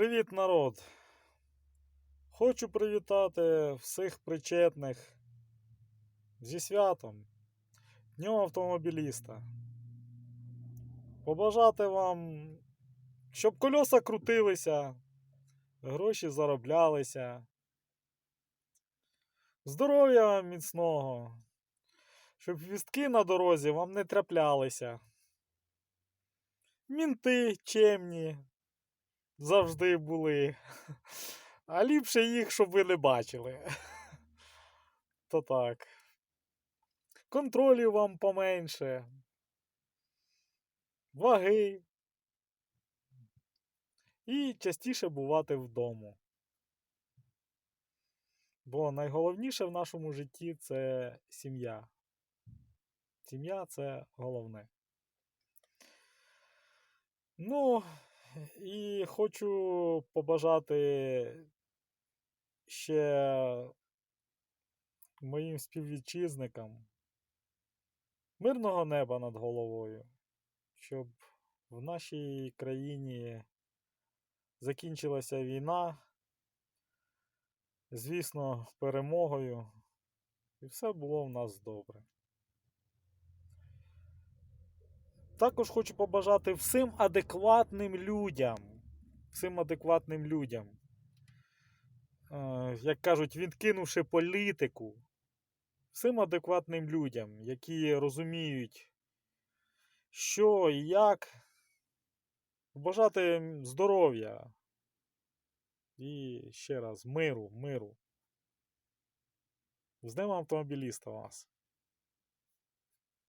Привіт, народ! Хочу привітати всіх причетних зі святом Днем автомобіліста. Побажати вам, щоб кольоса крутилися, гроші зароблялися, здоров'я міцного, щоб вістки на дорозі вам не траплялися. Мінти чемні, завжди були. А ліпше їх, щоб ви не бачили. То так. Контролів вам поменше. Ваги. І частіше бувати вдома. Бо найголовніше в нашому житті це сім'я. Сім'я це головне. Ну, і хочу побажати ще моїм співвітчизникам мирного неба над головою, щоб в нашій країні закінчилася війна, звісно, перемогою, і все було в нас добре. Також хочу побажати всім адекватним людям. Всім адекватним людям. Е, Як кажуть, відкинувши політику. Всім адекватним людям, які розуміють, що і як. Побажати їм здоров'я. І ще раз миру, миру. З Днем автомобіліста вас.